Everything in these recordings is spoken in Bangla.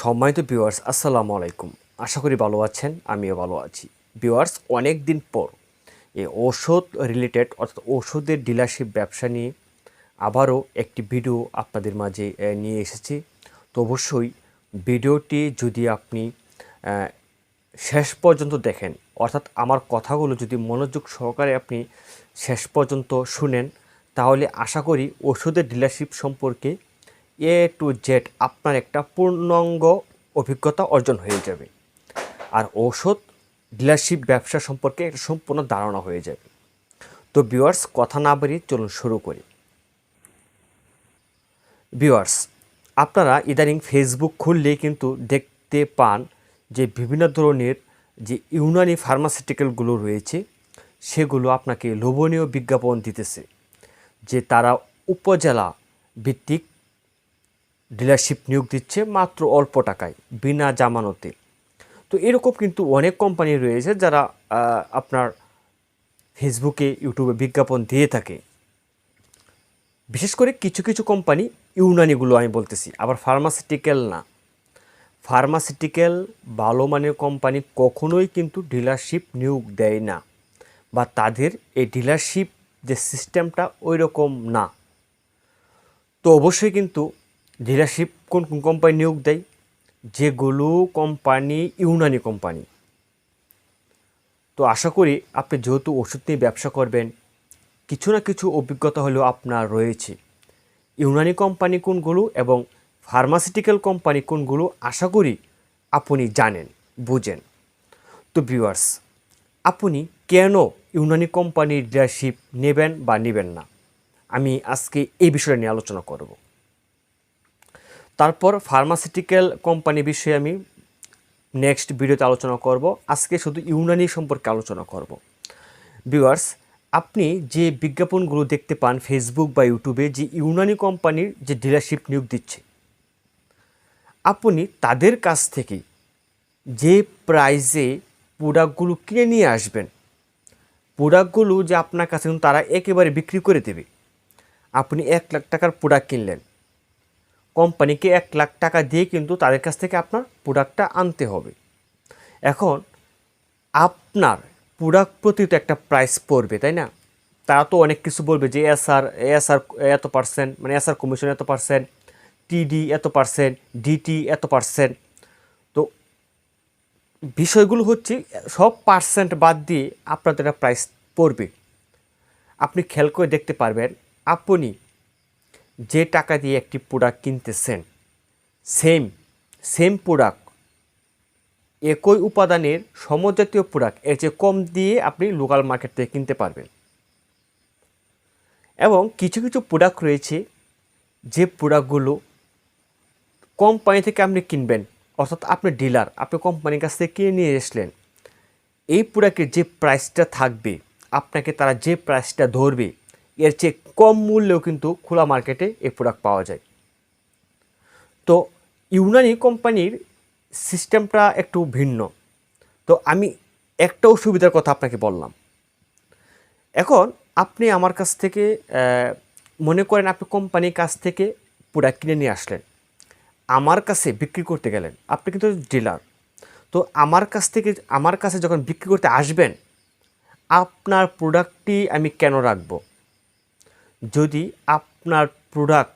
সম্মানিত ভিউয়ার্স আসসালামু আলাইকুম। আশা করি ভালো আছেন, আমিও ভালো আছি। ভিউয়ার্স অনেক দিন পর এই ঔষধ রিলেটেড অর্থাৎ ওষুধের ডিলারশিপ ব্যবসা নিয়ে আবারও একটি ভিডিও আপনাদের মাঝে নিয়ে এসেছি। তো অবশ্যই ভিডিওটি যদি আপনি শেষ পর্যন্ত দেখেন, অর্থাৎ আমার কথাগুলো যদি মনোযোগ সহকারে আপনি শেষ পর্যন্ত শুনেন, তাহলে আশা করি ওষুধের ডিলারশিপ সম্পর্কে এ টু জেড আপনার একটা পূর্ণাঙ্গ অভিজ্ঞতা অর্জন হয়ে যাবে। আর ঔষধ ডিলারশিপ ব্যবসা সম্পর্কে একটা সম্পূর্ণ ধারণা হয়ে যাবে। তো ভিউয়ার্স কথা না বাড়িয়ে চলুন শুরু করি। ভিউয়ার্স আপনারা ইদানিং ফেসবুক খুললেই কিন্তু দেখতে পান যে বিভিন্ন ধরনের যে ইউনানি ফার্মাসিউটিক্যালগুলো রয়েছে, সেগুলো আপনাকে লোভনীয় বিজ্ঞাপন দিতেছে। যে তারা উপজেলা ভিত্তিক ডিলারশিপ নিয়োগ দিচ্ছে মাত্র অল্প টাকায়, বিনা জামানতে। তো এরকম কিন্তু অনেক কোম্পানি রয়েছে যারা আপনার ফেসবুকে, ইউটিউবে বিজ্ঞাপন দিয়ে থাকে। বিশেষ করে কিছু কিছু কোম্পানি ইউনানিগুলো আমি বলতেছি, আবার ফার্মাসিউটিক্যাল না। ফার্মাসিউটিক্যাল ভালো মানের কোম্পানি কখনোই কিন্তু ডিলারশিপ নিয়োগ দেয় না, বা তাদের এই ডিলারশিপ যে সিস্টেমটা ওই রকম না। তো অবশ্যই কিন্তু ডিলারশিপ কোন কোন কোম্পানি নিয়োগ দেয়? যেগুলো কোম্পানি ইউনানি কোম্পানি তো আশা করি আপনি যেহেতু ওষুধ নিয়ে ব্যবসা করবেন, কিছু না কিছু অভিজ্ঞতা হলেও আপনার রয়েছে। ইউনানি কোম্পানি কোনগুলো এবং ফার্মাসিউটিক্যাল কোম্পানি কোনগুলো আশা করি আপনি জানেন, বুঝেন। তো ভিউয়ার্স আপনি কেন ইউনানি কোম্পানির ডিলারশিপ নেবেন বা নেবেন না? আমি আজকে এই বিষয়টা নিয়ে আলোচনা করব। তারপর ফার্মাসিউটিক্যাল কোম্পানি বিষয়ে আমি নেক্সট ভিডিওতে আলোচনা করব। আজকে শুধু ইউনানি সম্পর্কে আলোচনা করব। ভিউয়ার্স আপনি যে বিজ্ঞাপনগুলো দেখতে পান ফেসবুক বা ইউটিউবে যে ইউনানি কোম্পানির যে ডিলারশিপ নিয়োগ দিচ্ছে, আপনি তাদের কাছ থেকে যে প্রাইজে প্রোডাক্টগুলো কিনে নিয়ে আসবেন প্রোডাক্টগুলো যে আপনার কাছে, তারা একেবারে বিক্রি করে দেবে। আপনি এক লাখ টাকার প্রোডাক্ট কিনলেন। কোম্পানিকে এক লাখ টাকা দিয়ে কিন্তু তাদের কাছ থেকে আপনার প্রোডাক্টটা আনতে হবে। এখন আপনার প্রোডাক্ট প্রতি তো একটা প্রাইস পড়বে, তাই না? তারা তো অনেক কিছু বলবে যে এসআর এসআর এত পার্সেন্ট মানে এসআর কমিশন এত পার্সেন্ট টিডি এত পার্সেন্ট ডিটি এত পার্সেন্ট তো বিষয়গুলো হচ্ছে সব পার্সেন্ট বাদ দিয়ে আপনাদের একটা প্রাইস পড়বে। আপনি খেয়াল করে দেখতে পারবেন, আপনি যে টাকা দিয়ে একটি প্রোডাক্ট কিনতেছেন সেম সেম প্রোডাক্ট একই উপাদানের সমজাতীয় প্রোডাক্টের চেয়ে কম দিয়ে আপনি লোকাল মার্কেট থেকে কিনতে পারবেন। এবং কিছু কিছু প্রোডাক্ট রয়েছে, যে প্রোডাক্টগুলো কোম্পানি থেকে আপনি কিনবেন, অর্থাৎ আপনি ডিলার আপনি কোম্পানির কাছ থেকে কিনে নিয়ে এসলেন এই প্রোডাক্টের যে প্রাইসটা থাকবে, আপনাকে তারা যে প্রাইসটা ধরবে এর চেয়ে কম মূল্যেও কিন্তু খোলা মার্কেটে এই প্রোডাক্ট পাওয়া যায়। তো ইউনানি কোম্পানির সিস্টেমটা একটু ভিন্ন। তো আমি একটা সুবিধার কথা আপনাকে বললাম। এখন আপনি আমার কাছ থেকে মনে করেন আপনি কোম্পানির কাছ থেকে প্রোডাক্ট কিনে নিয়ে আসলেন। আমার কাছে বিক্রি করতে গেলেন। আপনি কিন্তু ডিলার তো আমার কাছ থেকে, আমার কাছে যখন বিক্রি করতে আসবেন, আপনার প্রোডাক্টটি আমি কেন রাখব? যদি আপনার প্রোডাক্ট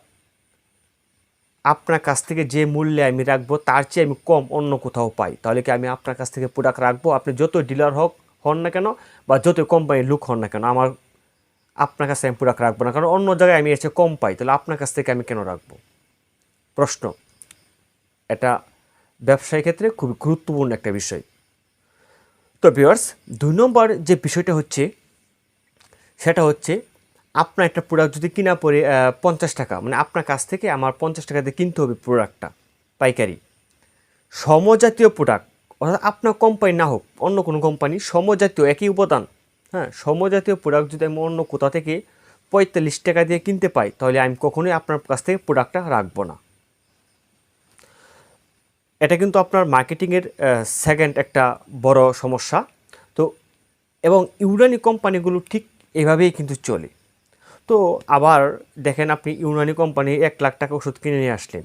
আপনার কাছ থেকে যে মূল্যে আমি রাখব, তার চেয়ে আমি কম অন্য কোথাও পাই, তাহলে কি আমি আপনার কাছ থেকে প্রোডাক্ট রাখব? আপনি যত ডিলার হোক, হন না কেন, বা যত কোম্পানির লুক হন না কেন, আমার, আপনার কাছে আমি প্রোডাক্ট রাখব না, কারণ অন্য জায়গায় আমি এসে কম পাই, তাহলে আপনার কাছ থেকে আমি কেন রাখব? প্রশ্ন। এটা ব্যবসায়ী ক্ষেত্রে খুবই গুরুত্বপূর্ণ একটা বিষয়। তো ভিউয়ার্স দুই নম্বর যে বিষয়টা হচ্ছে, সেটা হচ্ছে আপনার একটা প্রোডাক্ট যদি কিনা পড়ে পঞ্চাশ টাকা মানে আপনার কাছ থেকে আমার পঞ্চাশ টাকা দিয়ে কিনতে হবে প্রোডাক্টটা পাইকারি। সমজাতীয় প্রোডাক্ট অর্থাৎ আপনার কোম্পানি না হোক, অন্য কোনো কোম্পানি সমজাতীয় একই উপাদান হ্যাঁ সমজাতীয় প্রোডাক্ট যদি আমি অন্য কোথা থেকে পঁয়তাল্লিশ টাকা দিয়ে কিনতে পাই, তাহলে আমি কখনোই আপনার কাছ থেকে প্রোডাক্টটা রাখব না। এটা কিন্তু আপনার মার্কেটিংয়ের সেকেন্ড একটা বড় সমস্যা। তো, এবং ইউরানি কোম্পানিগুলো ঠিক এভাবেই কিন্তু চলে। তো আবার দেখেন আপনি ইউনানি কোম্পানি এক লাখ টাকা ওষুধ কিনে নিয়ে আসলেন।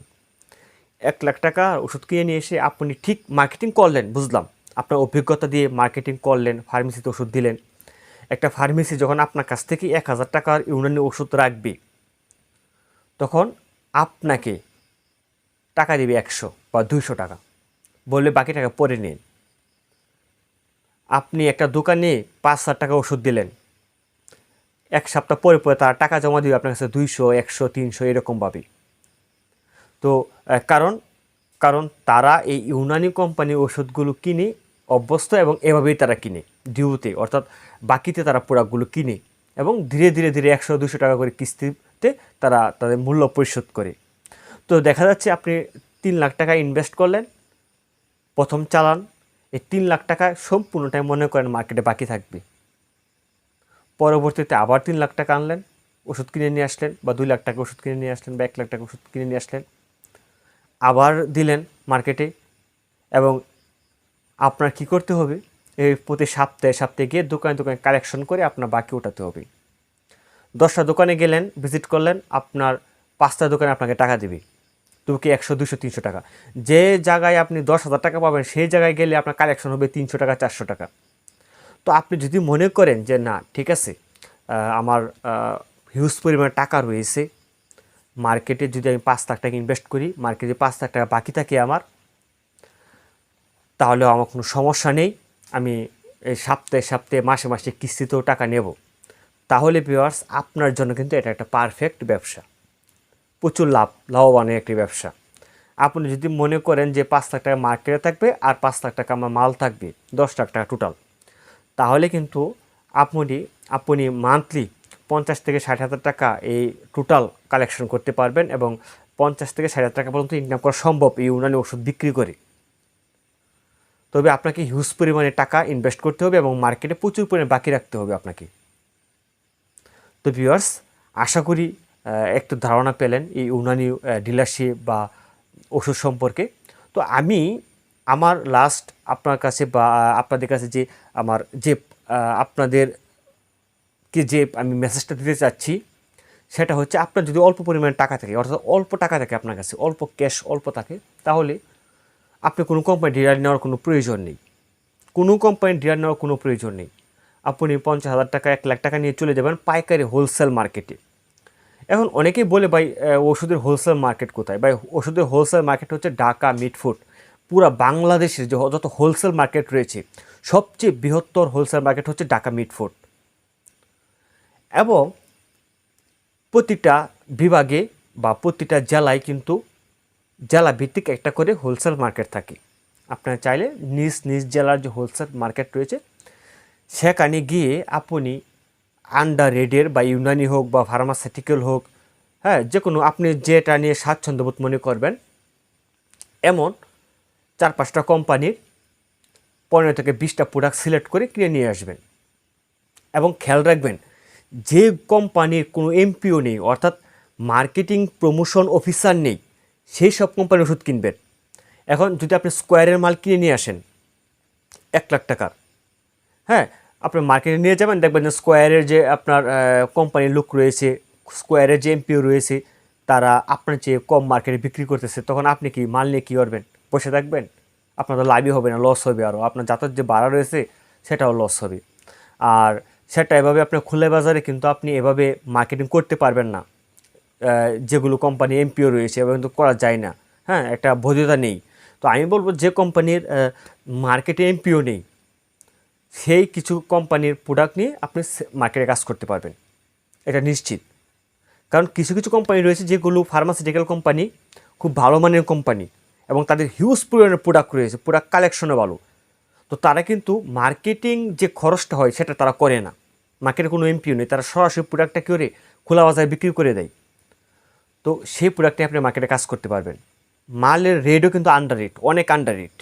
এক লাখ টাকা ওষুধ কিনে নিয়ে এসে আপনি ঠিক মার্কেটিং করলেন, বুঝলাম। আপনার অভিজ্ঞতা দিয়ে মার্কেটিং করলেন ফার্মেসিতে ওষুধ দিলেন। একটা ফার্মেসি যখন আপনার কাছ থেকে এক হাজার টাকার ইউনানি ওষুধ রাখবে, তখন আপনাকে টাকা দিবে একশো বা দুইশো টাকা। বললে বাকি টাকা পরে নিন। আপনি একটা দোকানে পাঁচ হাজার টাকা ওষুধ দিলেন। এক সপ্তাহ পরে পরে তারা টাকা জমা দিবে আপনার কাছে দুইশো, একশো, তিনশো এরকমভাবে তো কারণ কারণ তারা এই ইউনানি কোম্পানির ওষুধগুলো কিনে অভ্যস্ত এবং এভাবেই তারা কিনে, ডিউতে, অর্থাৎ বাকিতে তারা প্রোডাক্টগুলো কিনে এবং ধীরে ধীরে ধীরে একশো দুশো টাকা করে কিস্তিতে তারা তাদের মূল্য পরিশোধ করে। তো দেখা যাচ্ছে আপনি তিন লাখ টাকা ইনভেস্ট করলেন, প্রথম চালান, এই তিন লাখ টাকা সম্পূর্ণটাই মনে করেন মার্কেটে বাকি থাকবে। পরবর্তীতে আবার তিন লাখ টাকা আনলেন, ওষুধ কিনে নিয়ে আসলেন বা দুই লাখ টাকা ওষুধ কিনে নিয়ে আসলেন বা এক লাখ টাকা ওষুধ কিনে নিয়ে আসলেন। আবার দিলেন মার্কেটে এবং আপনার কি করতে হবে? এই প্রতি সপ্তাহে সপ্তাহে গিয়ে দোকানে দোকানে কালেকশন করে আপনার বাকি ওঠাতে হবে। দশটা দোকানে গেলেন ভিজিট করলেন, আপনার পাঁচটা দোকানে আপনাকে টাকা দেবে। কি একশো, দুশো, তিনশো টাকা। যে জায়গায় আপনি দশ হাজার টাকা পাবেন, সেই জায়গায় গেলে আপনার কালেকশন হবে তিনশো টাকা, চারশো টাকা। তো আপনি যদি মনে করেন যে না, ঠিক আছে আমার হিউজ পরিমাণে টাকা রয়েছে মার্কেটে যদি আমি পাঁচ লাখ টাকা ইনভেস্ট করি মার্কেটে পাঁচ লাখ টাকা বাকি থাকে আমার, তাহলে আমার কোনো সমস্যা নেই, আমি এই সপ্তাহে সপ্তাহে, মাসে মাসে কিস্তিতেও টাকা নেব। তাহলে ভিউয়ার্স আপনার জন্য কিন্তু এটা একটা পারফেক্ট ব্যবসা। প্রচুর লাভ লাভবানের একটি ব্যবসা। আপনি যদি মনে করেন যে পাঁচ লাখ টাকা মার্কেটে থাকবে আর পাঁচ লাখ টাকা আমার মাল থাকবে, দশ লাখ টাকা টোটাল তাহলে কিন্তু আপনি আপনি মান্থলি পঞ্চাশ থেকে ষাট হাজার টাকা এই টোটাল কালেকশন করতে পারবেন এবং পঞ্চাশ থেকে ষাট হাজার টাকা পর্যন্ত ইনকাম করা সম্ভব এই উনানি ওষুধ বিক্রি করে। তবে আপনাকে হিউজ পরিমাণে টাকা ইনভেস্ট করতে হবে এবং মার্কেটে প্রচুর পরিমাণে বাকি রাখতে হবে আপনাকে। তো ভিউয়ার্স আশা করি একটু ধারণা পেলেন এই উনানি ডিলারশিপ বা ওষুধ সম্পর্কে। তো আমি আমার লাস্ট আপনার কাছে বা আপনাদের কাছে যে আমার যে আপনাদেরকে যে আমি মেসেজটা দিতে চাচ্ছি, সেটা হচ্ছে আপনার যদি অল্প পরিমাণে টাকা থাকে, অর্থাৎ অল্প টাকা থাকে আপনার কাছে, অল্প ক্যাশ অল্প থাকে, তাহলে আপনি কোনো কোম্পানি ডিলার নেওয়ার কোনো প্রয়োজন নেই। কোনো কোম্পানি ডিলার নেওয়ার কোনো প্রয়োজন নেই। আপনি পঞ্চাশ হাজার টাকা, এক লাখ টাকা নিয়ে চলে যাবেন পাইকারি হোলসেল মার্কেটে এখন অনেকেই বলে, ভাই ওষুধের হোলসেল মার্কেট কোথায়? ভাই, ওষুধের হোলসেল মার্কেট হচ্ছে ঢাকা মিটফুড পুরা বাংলাদেশের যে যত হোলসেল মার্কেট রয়েছে, সবচেয়ে বৃহত্তর হোলসেল মার্কেট হচ্ছে ঢাকা মিটফুড এবং প্রতিটা বিভাগে বা প্রতিটা জেলায় কিন্তু জেলা ভিত্তিক একটা করে হোলসেল মার্কেট থাকে। আপনারা চাইলে নিজ নিজ জেলার যে হোলসেল মার্কেট রয়েছে, সেখানে গিয়ে আপনি আন্ডার রেডের বা ইউনানি হোক বা ফার্মাসিউটিক্যাল হোক হ্যাঁ যে কোনো আপনি যেটা নিয়ে স্বাচ্ছন্দ্যবোধ মনে করবেন, এমন চার পাঁচটা কোম্পানির পনেরো থেকে বিশটা প্রোডাক্ট সিলেক্ট করে কিনে নিয়ে আসবেন। এবং খেয়াল রাখবেন, যে কোম্পানির কোনো এমপিও নেই, অর্থাৎ মার্কেটিং প্রমোশন অফিসার নেই, সেই সব কোম্পানির ওষুধ কিনবেন। এখন যদি আপনি স্কোয়ারের মাল কিনে নিয়ে আসেন, এক লাখ টাকার হ্যাঁ আপনি মার্কেটে নিয়ে যাবেন, দেখবেন যে স্কোয়ারের যে আপনার কোম্পানির লোক রয়েছে স্কোয়ারের যে এমপিও রয়েছে, তারা আপনার চেয়ে কম মার্কেটে বিক্রি করতেছে, তখন আপনি কি, মাল নিয়ে কী করবেন? বসে থাকবেন, আপনার তো লাভই হবে না লস হবে আরও আপনার যাতায়াত যে ভাড়া রয়েছে, সেটাও লস হবে। আর সেটা এভাবে আপনার খুলে বাজারে কিন্তু আপনি এভাবে মার্কেটিং করতে পারবেন না। যেগুলো কোম্পানি এমপিও রয়েছে, এভাবে কিন্তু করা যায় না। হ্যাঁ একটা বৈধতা নেই। তো আমি বলব যে কোম্পানির মার্কেটে এমপিও নেই, সেই কিছু কোম্পানির প্রোডাক্ট নিয়ে আপনি মার্কেটে কাজ করতে পারবেন। এটা নিশ্চিত। কারণ কিছু কিছু কোম্পানি রয়েছে যেগুলো ফার্মাসিউটিক্যাল কোম্পানি খুব ভালো মানের কোম্পানি এবং তাদের হিউজ পরিমাণের প্রোডাক্ট রয়েছে প্রোডাক্ট কালেকশনও ভালো। তো তারা কিন্তু মার্কেটিং যে খরচটা হয় সেটা তারা করে না। মার্কেটে কোনো এমপিও নেই, তারা সরাসরি প্রোডাক্টটা করে? খোলা বাজারে বিক্রি করে দেয়। তো সেই প্রোডাক্টে আপনি মার্কেটে কাজ করতে পারবেন। মালের রেটও কিন্তু আন্ডার রেট অনেক আন্ডার রেট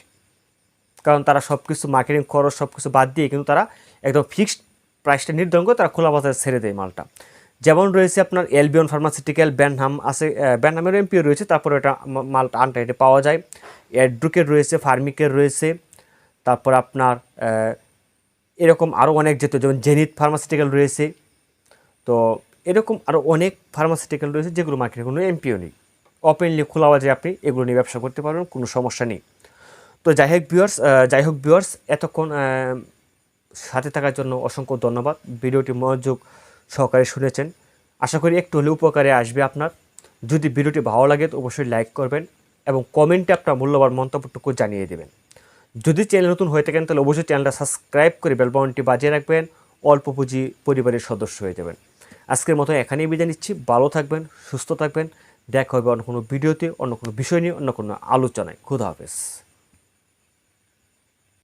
কারণ তারা সব কিছু মার্কেটিং খরচ সব কিছু বাদ দিয়ে কিন্তু তারা একদম ফিক্সড প্রাইসটা নির্ধারণ করে তারা খোলা বাজারে ছেড়ে দেয় মালটা। যেমন রয়েছে আপনার এলবিয়ন ফার্মাসিউটিক্যাল, ব্যানহাম আছে ব্যানহামের এমপিও রয়েছে, তারপরে এটা মালটা আনটাইটে পাওয়া যায়। অ্যাড্রুকের রয়েছে, ফার্মিকের রয়েছে, তারপর আপনার এরকম আরও অনেক যেত, যেমন জেনিত ফার্মাসিউটিক্যাল রয়েছে। তো এরকম আরও অনেক ফার্মাসিউটিক্যাল রয়েছে যেগুলো মার্কেটে কোনো এমপিও নেই। ওপেনলি খোলা বাজে আপনি এগুলো নিয়ে ব্যবসা করতে পারবেন, কোনো সমস্যা নেই। তো যাই হোক ভিউয়ার্স যাই হোক ভিউয়ার্স এতক্ষণ সাথে থাকার জন্য অসংখ্য ধন্যবাদ। ভিডিওটি মনোযোগ সহকারে শুনেছেন। আশা করি একটু হলে উপকারে আসবে আপনার। যদি ভিডিওটি ভালো লাগে তো অবশ্যই লাইক করবেন এবং কমেন্টে আপনার মূল্যবান মন্তব্যটুকু জানিয়ে দেবেন। যদি চ্যানেল নতুন হয়ে থাকেন তাহলে অবশ্যই চ্যানেলটা সাবস্ক্রাইব করে বেলবনটি বাজিয়ে রাখবেন। অল্প পুঁজি পরিবারের সদস্য হয়ে যাবেন। আজকের মতো এখানেই বিদায় নিচ্ছি। ভালো থাকবেন, সুস্থ থাকবেন। দেখা হবে অন্য কোনো ভিডিওতে, অন্য কোনো বিষয় নিয়ে, অন্য কোনো আলোচনায়। খুদা হাফেজ।